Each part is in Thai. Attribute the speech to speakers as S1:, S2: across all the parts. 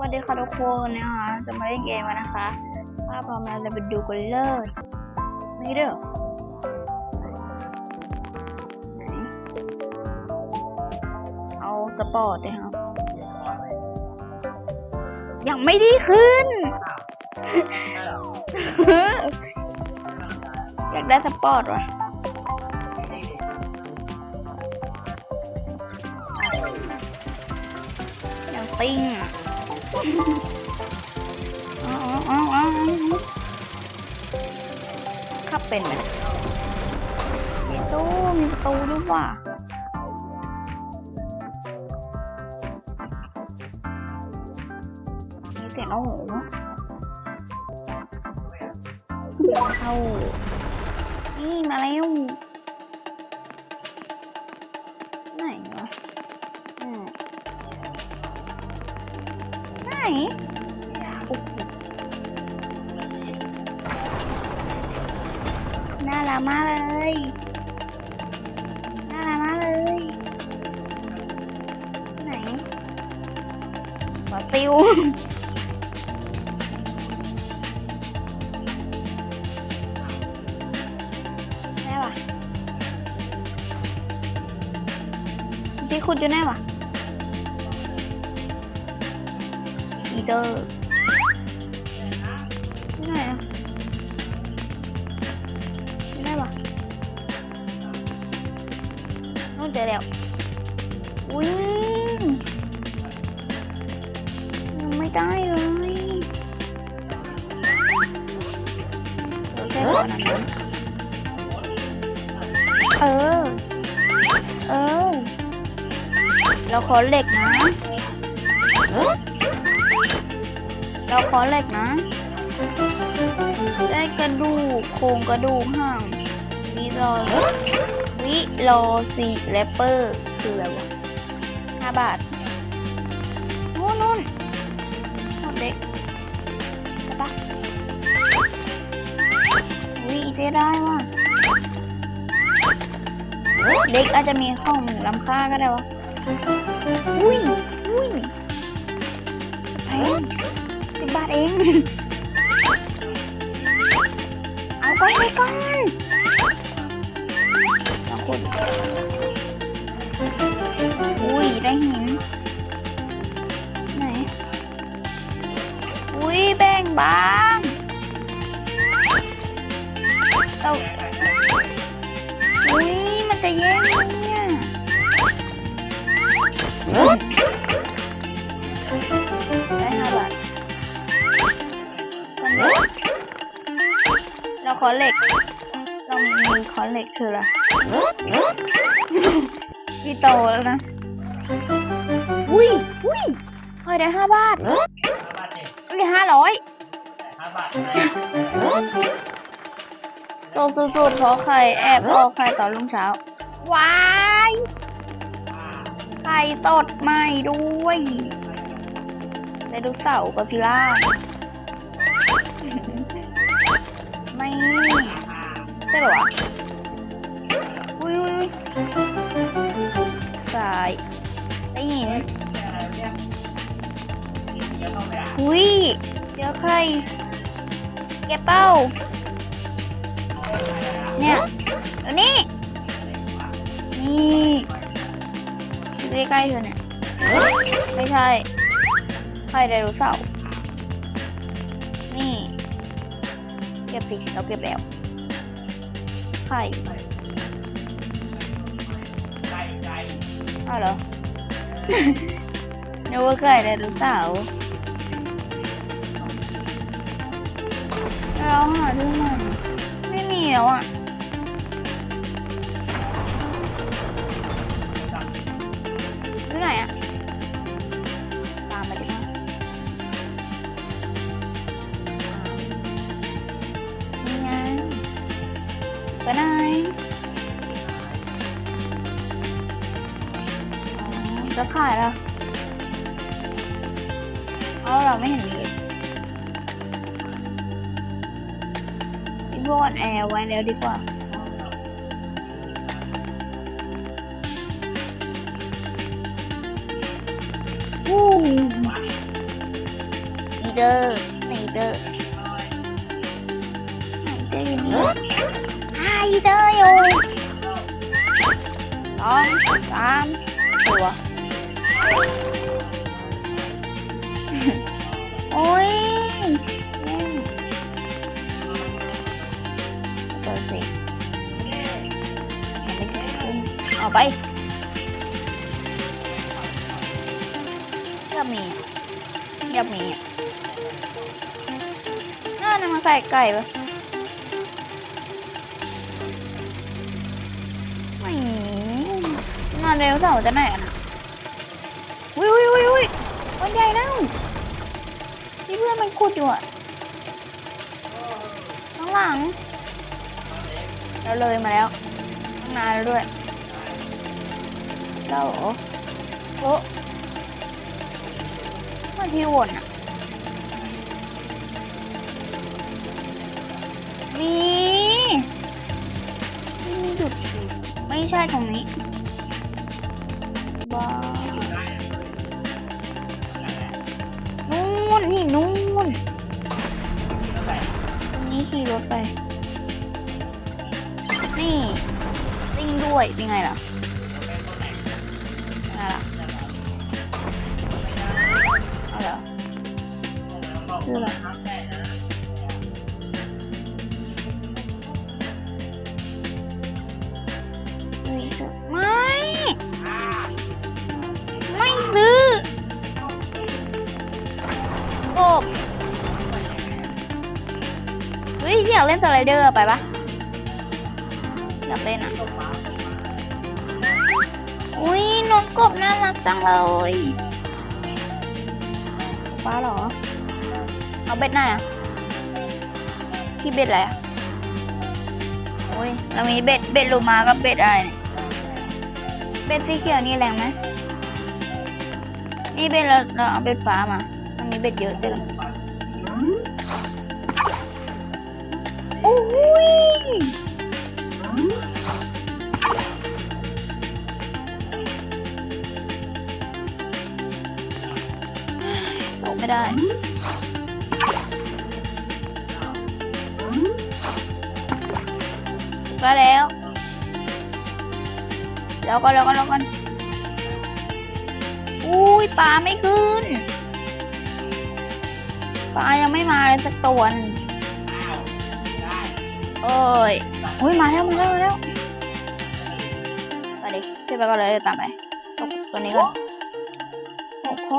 S1: วัสดีค่ะทุกคนนะคะ จะมาเล่นเกมกันนะคะถ้าพร้อมแล้วเราไปดูกันเลยนี่เด้อเอาสปอร์ตเลยครับยังไม่ได้ขึ้น อยากได้สปอร์ตว่ะยังติ้งอะ ขับเป็นไหมมีตู้มีประตูด้วยว่ะมีเสียงโอ้โหเข้า นี่มาแล้ว น่ารักมากเลย น่ารักมากเลย ไหนหัวติวได้ปะที่คุณอยู่ไหนวะ เดอร์ที่ไหนอะที่ไหนวะนู่นเจอแล้วอุ้ยยังไม่ได้เลยเดี๋ยวแค่ก่อนนะเออ เออ เราขอเหล็กนะ เราขอเหล็กนะ ได้กระดูกโครงกระดูกห่างวิโรวิโรซีแรปเปอร์คืออะไรวะห้าบาทนู่นนู่นหมดเด็กใช่ปะวิอีเจได้ว่ะเด็กอาจจะมีข้องล้ำค่าก็ได้วะ เองเอาไปไปก่อนสองคนอุ้ยได้หิน ไหน อุ้ยแบ่งบ้างเอาอุ้ยมันจะแย่งเนี่ย เราขอเหล็กเรามีขอเหล็กคืออะไรพี่โตแล้วนะ อุ้ยอุ้ยเคยได้ห้าบาทอุ้ยห้าร้อยโตสุดๆเพราะใครแอบออกใครตอนรุ่งเช้าว้ายไข่ตดใหม่ด้วยไดโนเสาร์กับพิล่า ใช่เหรอวะอุ้ยอุ้ยสายได้ยินอุ้ยเจอใครเก็บเป้า เนี่ยเดี๋ยวนี้ นี่ใกล้ๆเธอเนี่ย ไม่ใช่ไข่ไดโนเสาร์ เก็บสิเราเก็บแล้วไข่อ้าวเหรอนึกว่าไข่ไดโนเสาร์เราหาดูหน่อยไม่มีแล้วอะ จะขายแล้วเอาเราไม่เห็นมีเลยพี่พวกแอร์ไว้แล้วดีกว่าอู้เดอร์ไนเดอร์ไนเดอร์อยู่นี่ไฮเดอร์อยู่สองสามตัว โอ้ยแม่งเปิดสิเห็นไม่เกิดขึ้นเอาไปอยากมีอยากมีน่าจะมาใส่ไก่ปะไม่นอนเร็วเสาร์จะไหนกันอะ อุ้ยอุ้ยอุ้ยอุ้ยวันใหญ่แล้วที่เพื่อนมันขุดอยู่อะข้างหลัง เราเลยมาแล้วตั้งนานแล้วด้วยเราเหรอโอ้มาที่วนอะมีนี่มีจุดไม่ใช่ตรงนี้ว้า นู่นตรงนี้ขี่รถไป นี่ซิ่งด้วยเป็นไงล่ะเป็นไงล่ะเอาเหรอคืออะไร สไลเดอร์ไปปะอยากเล่นอะ อุ้ยนกกบน่ารักจังเลยป้าเหรอ เอาเบ็ดไหนอะพี่เบ็ดอะไรอะอุ้ยเรามีเบ็ดเบ็ดลูมากับเบ็ดอะไรเนี่ยเบ็ดสีเขียวนี่แรงไหมนี่เบ็ดเราเราเอาเบ็ดฟ้ามามันมีเบ็ดเยอะด้วย ไม่ได้ มาแล้วแล้วก็แล้วก็แล้วกันอุ้ยปลาไม่ขึ้น ปลายังไม่มาเลยสักตัวหนึงโอ้ยอุ้ยมาแล้วมาแล้วมาแล้วไปดิขึ้นไปก็เลยเดี๋ยวตามไปตกตัวนี้ก่อนโอ้โห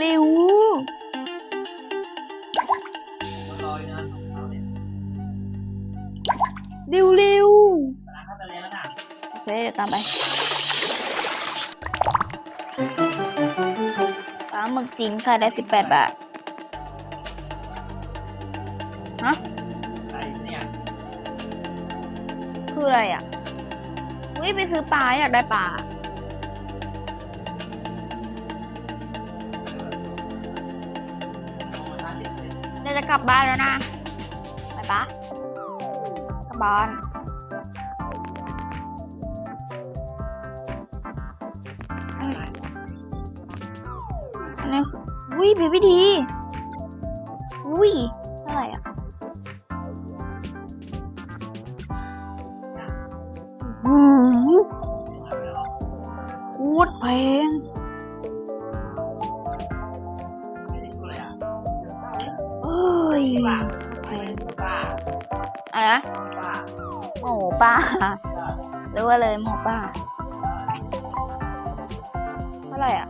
S1: เร็วๆเร็วเร็วๆโอเคเดี๋ยวตามไปปลาหมึกจริงค่ะได้สิบแปดบาท ฮะ คืออะไรอะ อุ้ยไปซื้อปลาอยากได้ปลา เดี๋ยวจะกลับบ้านแล้วนะ ไปปะกลับบ้านอันนี้คืออุ้ยบีบีดีอุ้ อะไรนะหมูป่าหรือว่าเลยหมูป่าเท่าไหร่อะ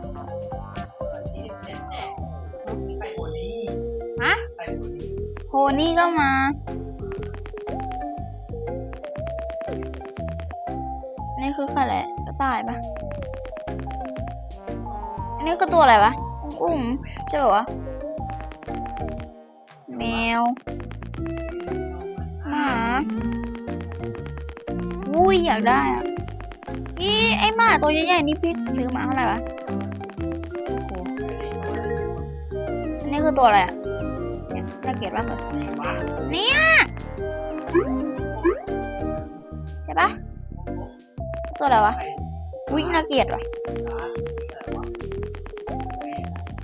S1: ฮะโพนี่ก็มานี่คือใครแหละกระต่ายปะอันนี้คือตัวอะไรวะกุ้งใช่ปะวะแมว หมาอุ้ยอยากได้อะนี่ไอหมาตัวใหญ่ๆนี่พี่ซื้อมาเท่าไหร่วะนี่คือตัวอะไรอะเนี่ยน่าเกลียดมากเลยเนี่ยใช่ปะตัวอะไรวะอุ้ยน่าเกลียดว่ะ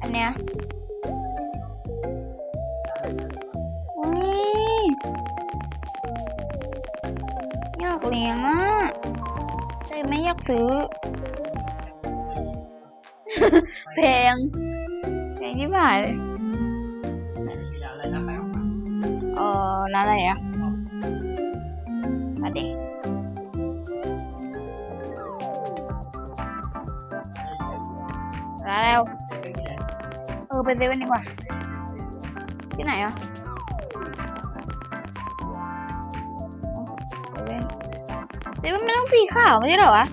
S1: อันเนี้ย เลี้ยงอะแต่ไม่อยากซื้อ แพงแพงที่ผ่านเลยเออร้านอะไรอะมาดิร้านแล้ว เออไปเซเว่นดีกว่า ที่ไหนอะ เซเว่นไม่ต้องสีขาวไม่ใช่เหรอวะ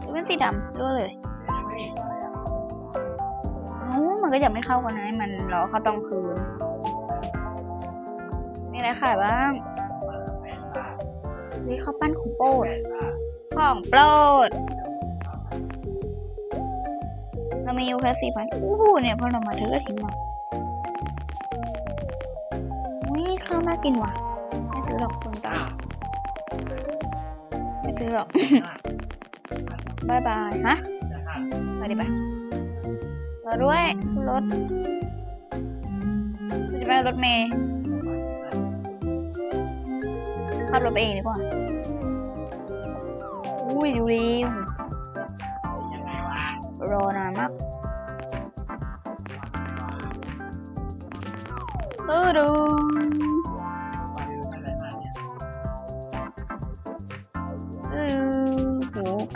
S1: เซเว่นสีดำรู้เลยเอ้มันก็ยังไม่เข้ากันนะมันรอเข้าตอนคืนมีอะไรขายบ้างนี่ข้าวปั้นของโปรดของโปรดเรามีอยู่แค่สี่พันอู้หูเนี่ยพอเรามาเธอก็ทิ้งมาอุ้ยข้าวน่ากินว่ะไม่ซื้อหรอกคุณตา ไม่ซื้อหรอกบายบายฮะไปดิไปรอด้วยรถจะไปรถเมย์ขับรถไปเองดีกว่าอุ้ยดูดิรอนานมากตึ้ดึ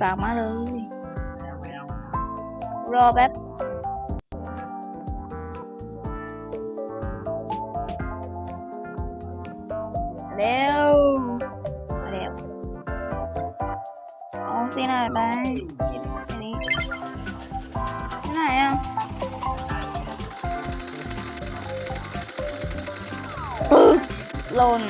S1: กลางมาเลย รอแป๊บเร็วมาเร็วเอาสีไหนไปอันนี้ที่ไหนอะปึ๊กหล่น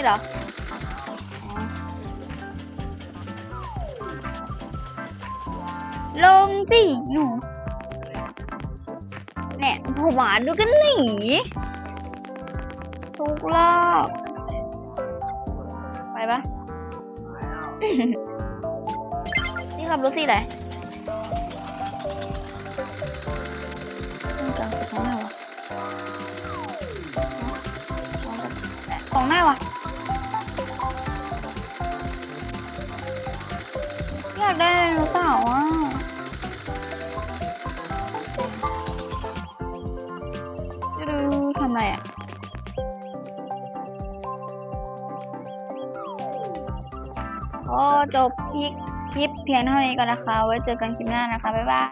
S1: นี่เหรอลงสิหนูเนี่ยผมหวาดูกันหนีทุกรอบไปปะนี่ขับรถสิไหนของหน้าวะของหน้าวะากได้ไดโนเสาร์อะจะดูทำอะไรอะก็จบคลิปคลิปเพียงเท่านี้ก่อนนะคะ ไว้เจอกันคลิปหน้านะคะ บ๊ายบาย